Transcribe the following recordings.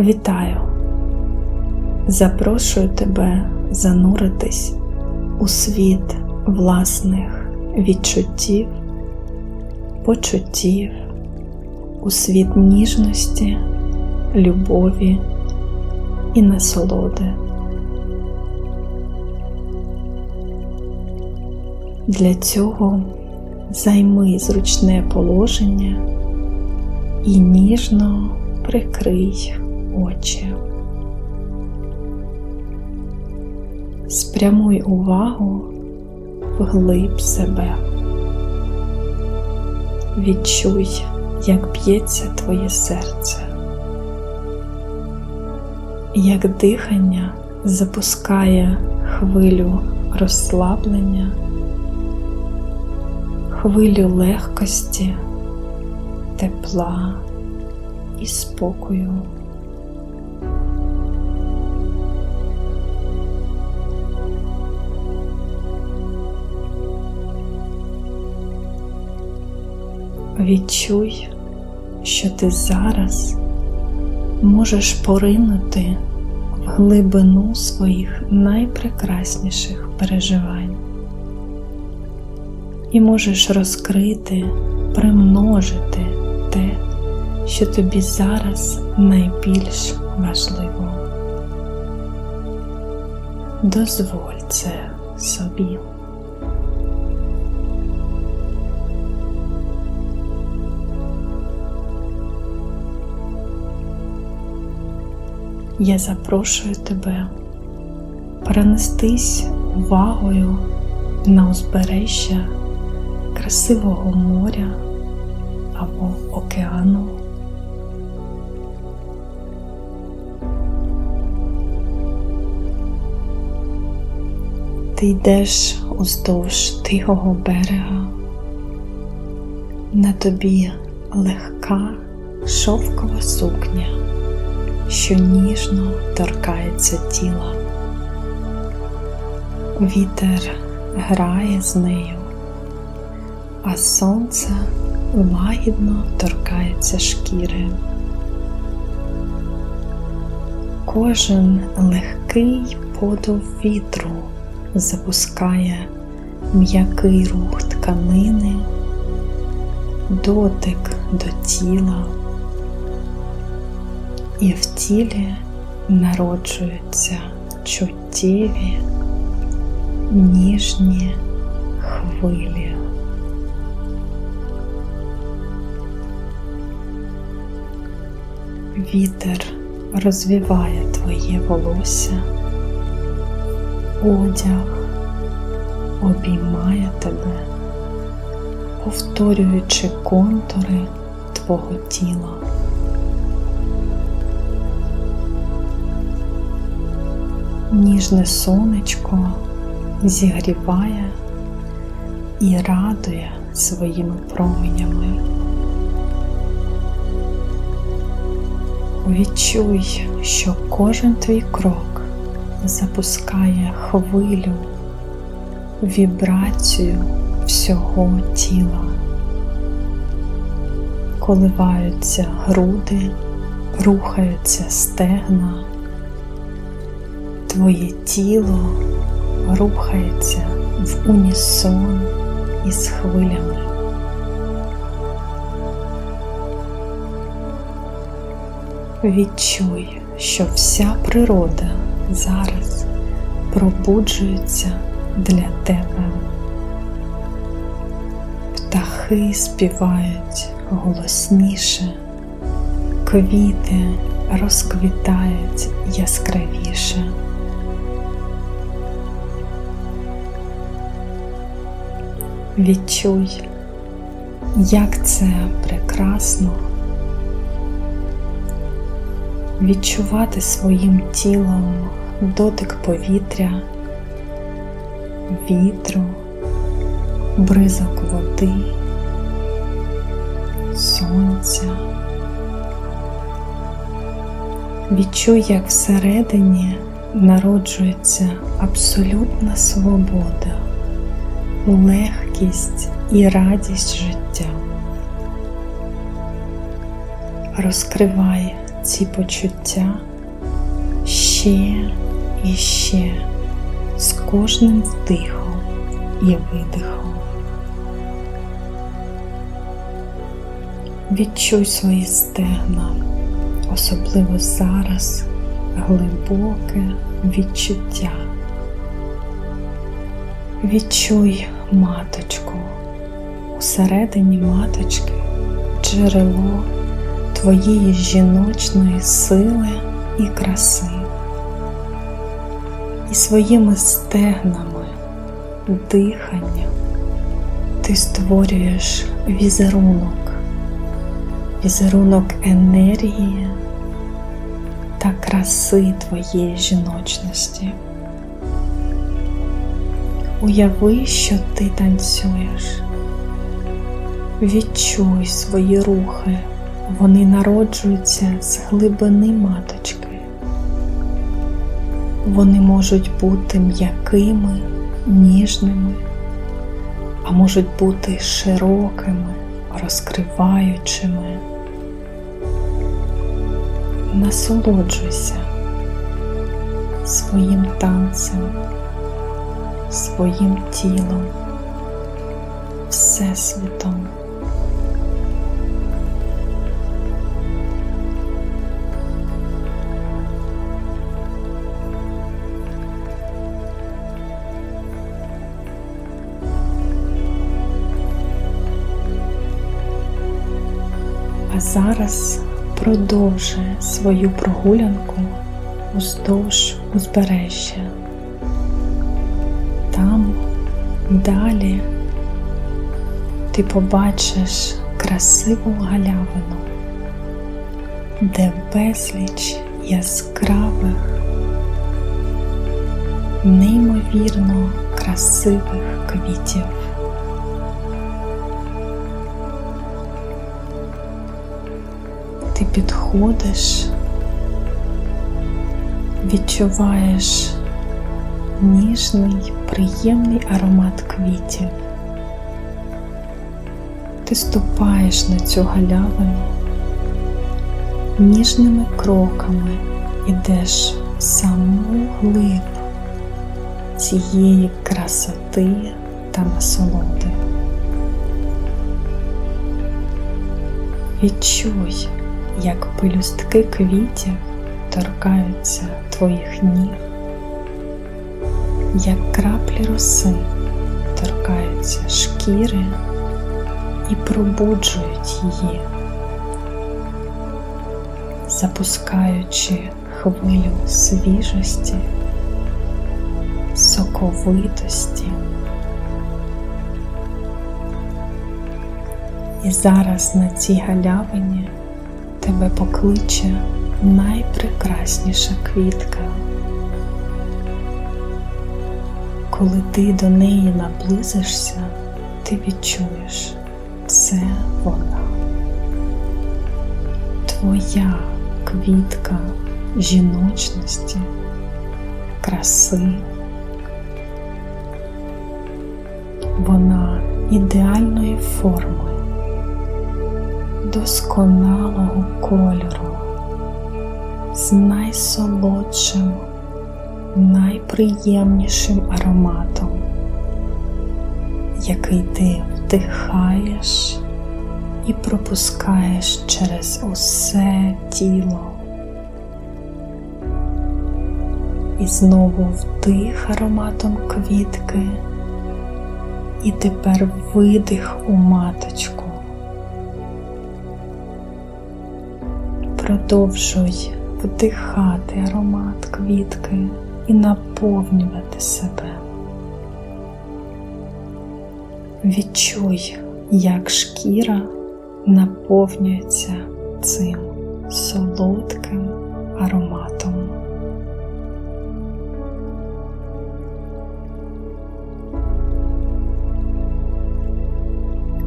Вітаю! Запрошую тебе зануритись у світ власних відчуттів, почуттів, у світ ніжності, любові і насолоди. Для цього займи зручне положення і ніжно прикрий очі. Спрямуй увагу вглиб себе. Відчуй, як б'ється твоє серце, як дихання запускає хвилю розслаблення, хвилю легкості, тепла і спокою. Відчуй, що ти зараз можеш поринути в глибину своїх найпрекрасніших переживань і можеш розкрити, примножити те, що тобі зараз найбільш важливо. Дозволь це собі. Я запрошую тебе перенестись увагою на узбережжя красивого моря або океану. Ти йдеш уздовж тихого берега, на тобі легка шовкова сукня, що ніжно торкається тіла. Вітер грає з нею, а сонце лагідно торкається шкіри. Кожен легкий подув вітру запускає м'який рух тканини, дотик до тіла, і в тілі народжуються чуттєві ніжні хвилі. Вітер розвіває твоє волосся одяг обіймає тебе, повторюючи контури твого тіла. Ніжне сонечко зігріває і радує своїми променями. Відчуй, що кожен твій крок запускає хвилю, вібрацію всього тіла, коливаються груди, рухаються стегна, твоє тіло рухається в унісон із хвилями. Відчуй, що вся природа зараз пробуджується для тебе. Птахи співають голосніше, квіти розквітають яскравіше. Відчуй, як це прекрасно відчувати своїм тілом дотик повітря, вітру, бризок води, сонця. Відчуй, як всередині народжується абсолютна свобода, легкість і радість життя. Розкривай ці почуття ще і ще з кожним вдихом і видихом. Відчуй свої стегна, особливо зараз глибоке відчуття. Відчуй маточку, усередині маточки джерело твоєї жіночної сили і краси. І своїми стегнами, диханням ти створюєш візерунок, візерунок енергії та краси твоєї жіночності. Уяви, що ти танцюєш. Відчуй свої рухи, вони народжуються з глибини маточки. Вони можуть бути м'якими, ніжними, а можуть бути широкими, розкриваючими. Насолоджуйся своїм танцем, своїм тілом, Всесвітом. А зараз продовжує свою прогулянку уздовж узбережжя. Далі ти побачиш красиву галявину, де безліч яскравих, неймовірно красивих квітів. Ти підходиш, відчуваєш ніжний, приємний аромат квітів. Ти ступаєш на цю галявину, ніжними кроками ідеш в саму глиб цієї красоти та насолоди. Відчуй, як пелюстки квітів торкаються твоїх ніг, як краплі роси торкаються шкіри і пробуджують її, запускаючи хвилю свіжості, соковитості. І зараз на цій галявині тебе покличе найпрекрасніша квітка. Коли ти до неї наблизишся, ти відчуєш, це вона. Твоя квітка жіночності, краси. Вона ідеальної форми, досконалого кольору, з найсолодшим, найприємнішим ароматом, який ти вдихаєш і пропускаєш через усе тіло. І знову вдих ароматом квітки, і тепер видих у маточку. Продовжуй вдихати аромат квітки і наповнювати себе. Відчуй, як шкіра наповнюється цим солодким ароматом.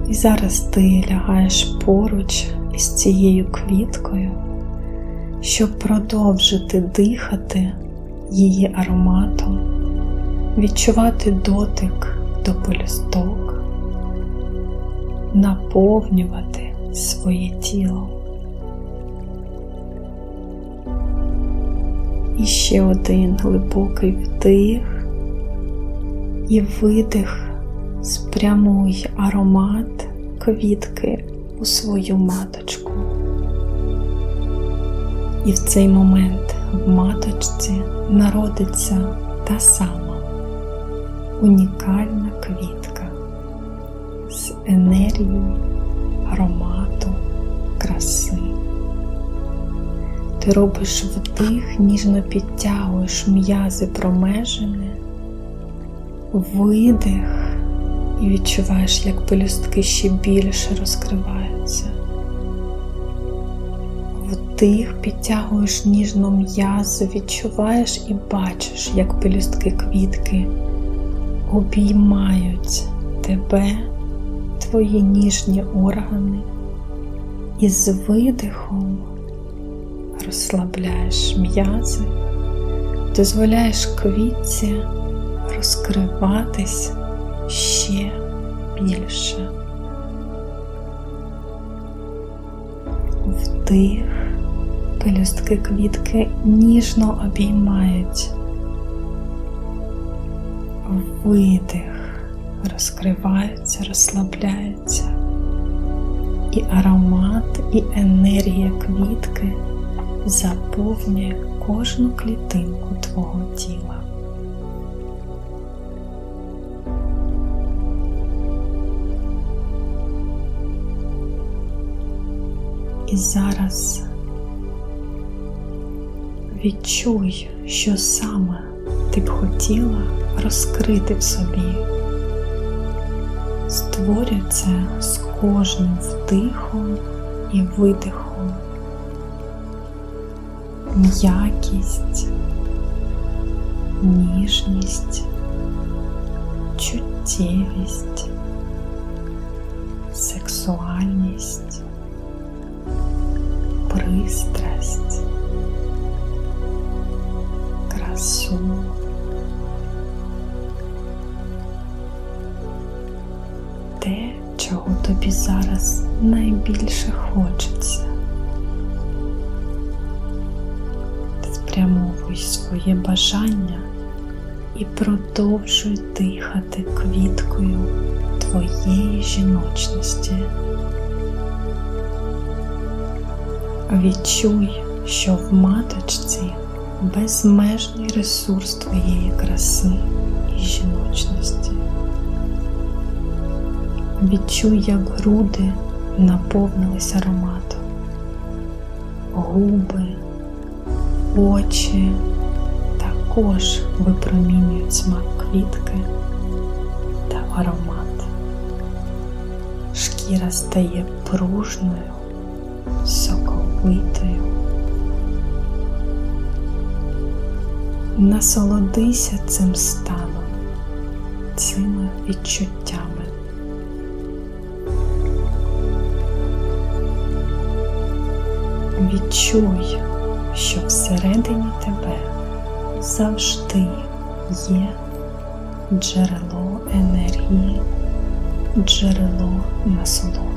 І зараз ти лягаєш поруч із цією квіткою, щоб продовжити дихати її ароматом, відчувати дотик до полісток, наповнювати своє тіло. І ще один глибокий вдих і видих, спрямуй аромат квітки у свою маточку. І в цей момент в маточці народиться та сама унікальна квітка з енергією аромату, краси. Ти робиш вдих, ніжно підтягуєш м'язи промежини, видих і відчуваєш, як пелюстки ще більше розкриваються. Вдих, підтягуєш ніжно м'язи, відчуваєш і бачиш, як пелюстки квітки обіймають тебе, твої ніжні органи, і з видихом розслабляєш м'язи, дозволяєш квітці розкриватись ще більше. Вдих, пелюстки квітки ніжно обіймають. Видих, розкриваються, розслабляються, і аромат, і енергія квітки заповнює кожну клітинку твого тіла. І зараз відчуй, що саме ти б хотіла розкрити в собі. Створюй це з кожним вдихом і видихом. М'якість, ніжність, чуттєвість, сексуальність, пристрасть, красу. Те, чого тобі зараз найбільше хочеться. Спрямовуй своє бажання і продовжуй дихати квіткою твоєї жіночності. Відчуй, що в маточці безмежний ресурс твоєї краси і жіночності. Відчуй, як груди наповнились ароматом, губи, очі також випромінюють смак квітки та аромат. Шкіра стає пружною, соковитою. Насолодися цим станом, цими відчуттями. Відчуй, що всередині тебе завжди є джерело енергії, джерело насолоди.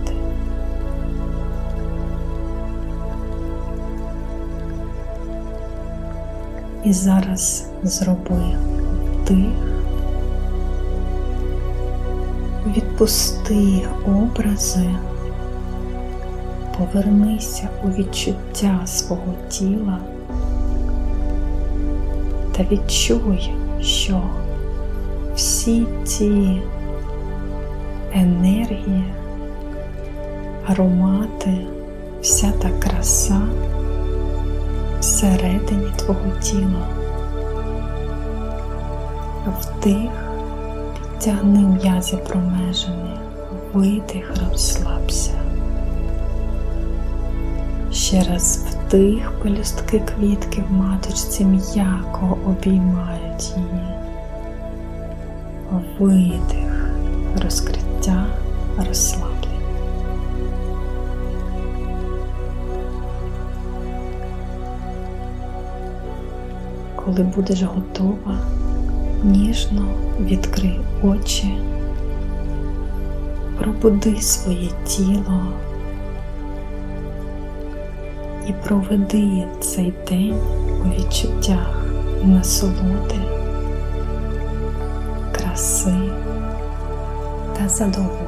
І зараз зроби вдих, відпусти образи, повернися у відчуття свого тіла та відчуй, що всі ці енергії, аромати, вся та краса всередині твого тіла. Вдих, підтягни м'язи промежини, видих, розслабся. Ще раз вдих, пелюстки квітки в маточці м'яко обіймають її. Видих, розкриття, розслаблення. Коли будеш готова, ніжно відкрий очі, пробуди своє тіло і проведи цей день у відчуттях насолоди, краси та задоволення.